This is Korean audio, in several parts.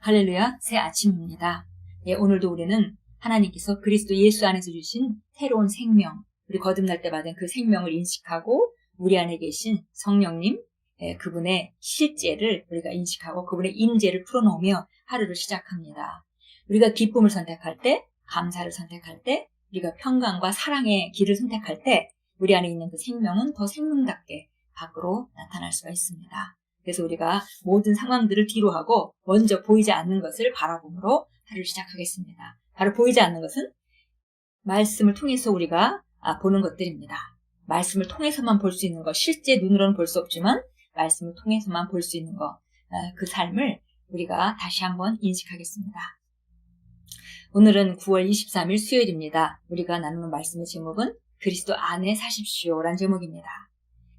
할렐루야, 새 아침입니다. 예, 오늘도 우리는 하나님께서 그리스도 예수 안에서 주신 새로운 생명, 우리 거듭날 때 받은 그 생명을 인식하고 우리 안에 계신 성령님, 예, 그분의 실제를 우리가 인식하고 그분의 임재를 풀어놓으며 하루를 시작합니다. 우리가 기쁨을 선택할 때, 감사를 선택할 때, 우리가 평강과 사랑의 길을 선택할 때 우리 안에 있는 그 생명은 더 생명답게 밖으로 나타날 수가 있습니다. 그래서 우리가 모든 상황들을 뒤로 하고 먼저 보이지 않는 것을 바라봄으로 하루를 시작하겠습니다. 바로 보이지 않는 것은 말씀을 통해서 우리가 아, 보는 것들입니다. 말씀을 통해서만 볼 수 있는 것, 실제 눈으로는 볼 수 없지만 말씀을 통해서만 볼 수 있는 것, 아, 그 삶을 우리가 다시 한번 인식하겠습니다. 오늘은 9월 23일 수요일입니다. 우리가 나누는 말씀의 제목은 그리스도 안에 사십시오 란 제목입니다.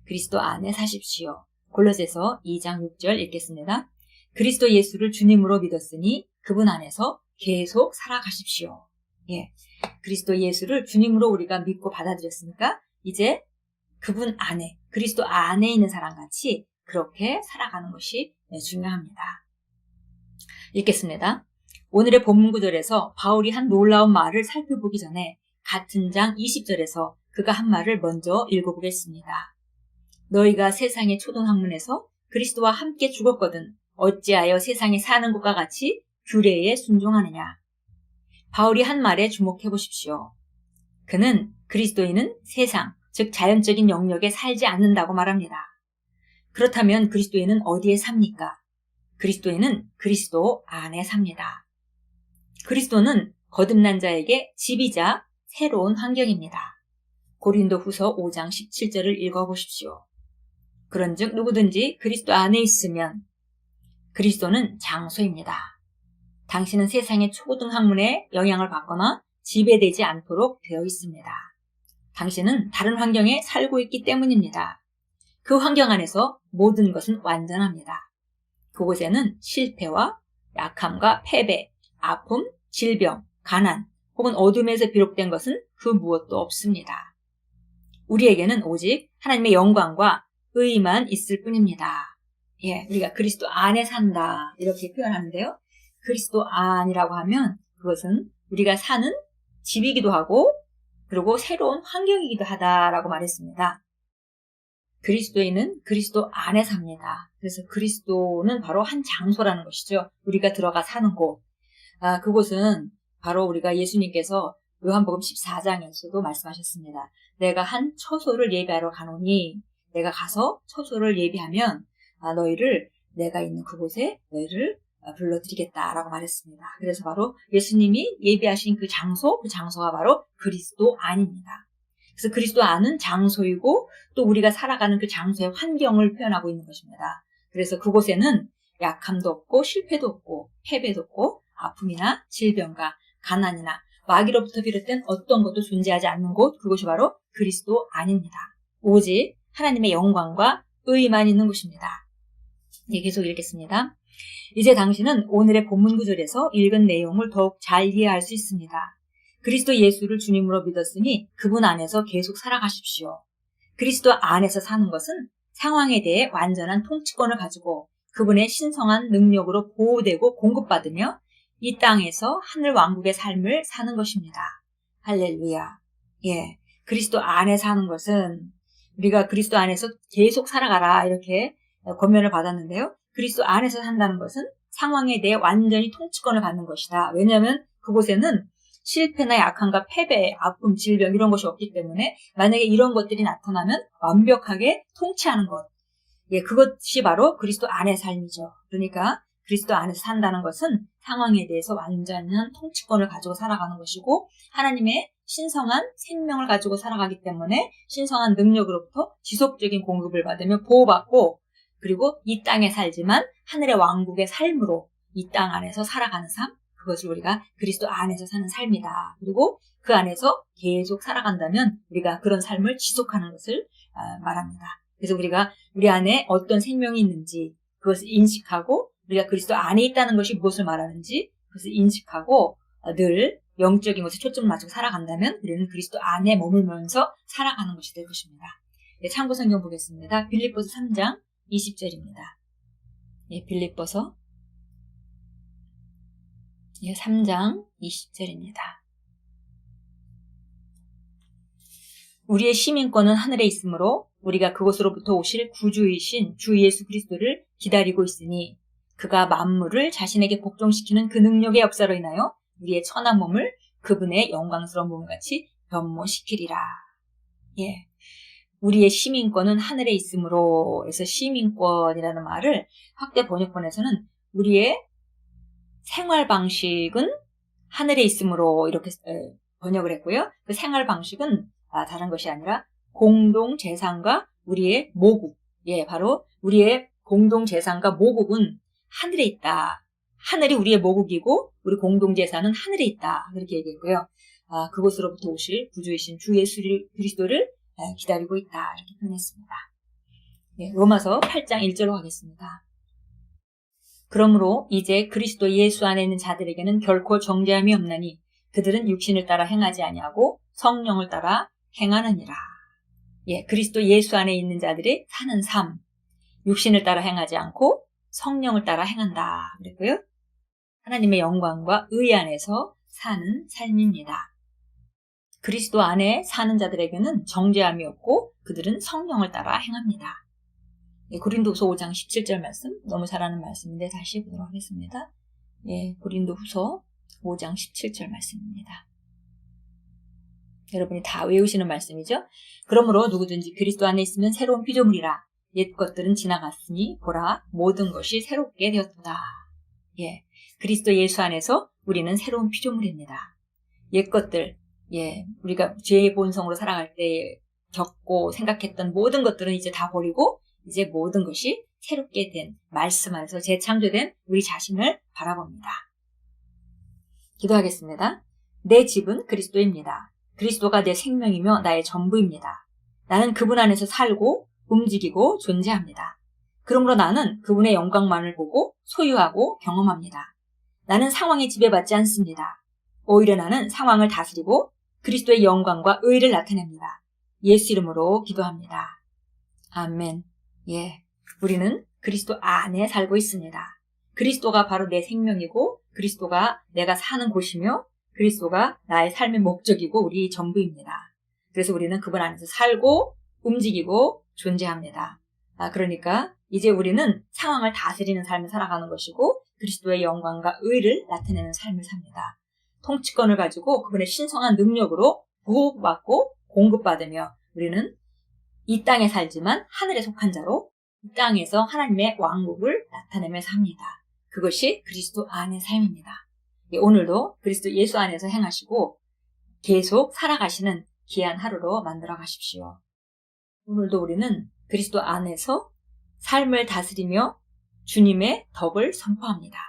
그리스도 안에 사십시오. 골로새서 2장 6절 읽겠습니다. 그리스도 예수를 주님으로 믿었으니 그분 안에서 계속 살아가십시오. 예. 그리스도 예수를 주님으로 우리가 믿고 받아들였으니까 이제 그분 안에, 그리스도 안에 있는 사람 같이 그렇게 살아가는 것이 중요합니다. 읽겠습니다. 오늘의 본문 구절에서 바울이 한 놀라운 말을 살펴보기 전에 같은 장 20절에서 그가 한 말을 먼저 읽어보겠습니다. 너희가 세상의 초등학문에서 그리스도와 함께 죽었거든 어찌하여 세상에 사는 것과 같이 규례에 순종하느냐. 바울이 한 말에 주목해 보십시오. 그는 그리스도인은 세상, 즉 자연적인 영역에 살지 않는다고 말합니다. 그렇다면 그리스도인은 어디에 삽니까? 그리스도인은 그리스도 안에 삽니다. 그리스도는 거듭난 자에게 집이자 새로운 환경입니다. 고린도 후서 5장 17절을 읽어보십시오. 그런즉 누구든지 그리스도 안에 있으면 그리스도는 장소입니다. 당신은 세상의 초등 학문에 영향을 받거나 지배되지 않도록 되어 있습니다. 당신은 다른 환경에 살고 있기 때문입니다. 그 환경 안에서 모든 것은 완전합니다. 그곳에는 실패와 약함과 패배, 아픔, 질병, 가난, 혹은 어둠에서 비록된 것은 그 무엇도 없습니다. 우리에게는 오직 하나님의 영광과 의만 있을 뿐입니다. 예, 우리가 그리스도 안에 산다. 이렇게 표현하는데요. 그리스도 안이라고 하면 그것은 우리가 사는 집이기도 하고 그리고 새로운 환경이기도 하다라고 말했습니다. 그리스도인은 그리스도 안에 삽니다. 그래서 그리스도는 바로 한 장소라는 것이죠. 우리가 들어가 사는 곳. 아, 그곳은 바로 우리가 예수님께서 요한복음 14장에서도 말씀하셨습니다. 내가 한 처소를 예비하러 가노니 내가 가서 처소를 예비하면 아, 너희를 내가 있는 그곳에 너희를 아, 불러드리겠다라고 말했습니다. 그래서 바로 예수님이 예비하신 그 장소, 그 장소가 바로 그리스도 안입니다. 그래서 그리스도 안은 장소이고 또 우리가 살아가는 그 장소의 환경을 표현하고 있는 것입니다. 그래서 그곳에는 약함도 없고 실패도 없고 패배도 없고 아픔이나 질병과 가난이나 마귀로부터 비롯된 어떤 것도 존재하지 않는 곳 그것이 바로 그리스도 안입니다. 오직 하나님의 영광과 의만 있는 곳입니다. 예, 계속 읽겠습니다. 이제 당신은 오늘의 본문 구절에서 읽은 내용을 더욱 잘 이해할 수 있습니다. 그리스도 예수를 주님으로 믿었으니 그분 안에서 계속 살아가십시오. 그리스도 안에서 사는 것은 상황에 대해 완전한 통치권을 가지고 그분의 신성한 능력으로 보호되고 공급받으며 이 땅에서 하늘 왕국의 삶을 사는 것입니다. 할렐루야. 예. 그리스도 안에 사는 것은 우리가 그리스도 안에서 계속 살아가라 이렇게 권면을 받았는데요. 그리스도 안에서 산다는 것은 상황에 대해 완전히 통치권을 갖는 것이다. 왜냐하면 그곳에는 실패나 약함과 패배, 아픔, 질병 이런 것이 없기 때문에 만약에 이런 것들이 나타나면 완벽하게 통치하는 것. 예, 그것이 바로 그리스도 안의 삶이죠. 그러니까 그리스도 안에서 산다는 것은 상황에 대해서 완전한 통치권을 가지고 살아가는 것이고 하나님의 신성한 생명을 가지고 살아가기 때문에 신성한 능력으로부터 지속적인 공급을 받으며 보호받고 그리고 이 땅에 살지만 하늘의 왕국의 삶으로 이 땅 안에서 살아가는 삶 그것을 우리가 그리스도 안에서 사는 삶이다. 그리고 그 안에서 계속 살아간다면 우리가 그런 삶을 지속하는 것을 아, 말합니다. 그래서 우리가 우리 안에 어떤 생명이 있는지 그것을 인식하고 우리가 그리스도 안에 있다는 것이 무엇을 말하는지 그것을 인식하고 늘 영적인 것에 초점을 맞추고 살아간다면 우리는 그리스도 안에 머물면서 살아가는 것이 될 것입니다. 네, 참고 성경 보겠습니다. 빌립보서 3장 20절입니다. 예, 빌립보서 예, 3장 20절입니다. 우리의 시민권은 하늘에 있으므로 우리가 그곳으로부터 오실 구주이신 주 예수 그리스도를 기다리고 있으니 그가 만물을 자신에게 복종시키는 그 능력의 역사로 인하여 우리의 천한 몸을 그분의 영광스러운 몸같이 변모시키리라. 예. 우리의 시민권은 하늘에 있으므로 해서 시민권이라는 말을 확대 번역본에서는 우리의 생활 방식은 하늘에 있으므로 이렇게 에, 번역을 했고요. 그 생활 방식은 아, 다른 것이 아니라 공동 재산과 우리의 모국. 예, 바로 우리의 공동 재산과 모국은 하늘에 있다. 하늘이 우리의 모국이고 우리 공동 재산은 하늘에 있다. 그렇게 얘기했고요. 아, 그곳으로부터 오실 구주이신 주 예수 그리스도를 에, 기다리고 있다. 이렇게 표현했습니다. 예, 로마서 8장 1절로 가겠습니다. 그러므로 이제 그리스도 예수 안에 있는 자들에게는 결코 정죄함이 없나니 그들은 육신을 따라 행하지 아니하고 성령을 따라 행하느니라. 예, 그리스도 예수 안에 있는 자들이 사는 삶, 육신을 따라 행하지 않고 성령을 따라 행한다. 그랬고요. 하나님의 영광과 의 안에서 사는 삶입니다. 그리스도 안에 사는 자들에게는 정죄함이 없고 그들은 성령을 따라 행합니다. 예, 고린도후서 5장 17절 말씀 너무 잘 아는 말씀인데 다시 보도록 하겠습니다. 예, 고린도후서 5장 17절 말씀입니다. 여러분이 다 외우시는 말씀이죠. 그러므로 누구든지 그리스도 안에 있으면 새로운 피조물이라 옛 것들은 지나갔으니 보라 모든 것이 새롭게 되었다. 예, 그리스도 예수 안에서 우리는 새로운 피조물입니다. 옛 것들, 예, 우리가 죄의 본성으로 살아갈 때 겪고 생각했던 모든 것들은 이제 다 버리고 이제 모든 것이 새롭게 된 말씀 안에서 재창조된 우리 자신을 바라봅니다. 기도하겠습니다. 내 집은 그리스도입니다. 그리스도가 내 생명이며 나의 전부입니다. 나는 그분 안에서 살고 움직이고 존재합니다. 그러므로 나는 그분의 영광만을 보고 소유하고 경험합니다. 나는 상황에 지배받지 않습니다. 오히려 나는 상황을 다스리고 그리스도의 영광과 의를 나타냅니다. 예수 이름으로 기도합니다. 아멘. 예. 우리는 그리스도 안에 살고 있습니다. 그리스도가 바로 내 생명이고 그리스도가 내가 사는 곳이며 그리스도가 나의 삶의 목적이고 우리 전부입니다. 그래서 우리는 그분 안에서 살고 움직이고 존재합니다. 아, 그러니까 이제 우리는 상황을 다스리는 삶을 살아가는 것이고 그리스도의 영광과 의를 나타내는 삶을 삽니다. 통치권을 가지고 그분의 신성한 능력으로 보호받고 공급받으며 우리는 이 땅에 살지만 하늘에 속한 자로 이 땅에서 하나님의 왕국을 나타내며 삽니다. 그것이 그리스도 안의 삶입니다. 예, 오늘도 그리스도 예수 안에서 행하시고 계속 살아가시는 귀한 하루로 만들어 가십시오. 오늘도 우리는 그리스도 안에서 삶을 다스리며 주님의 덕을 선포합니다.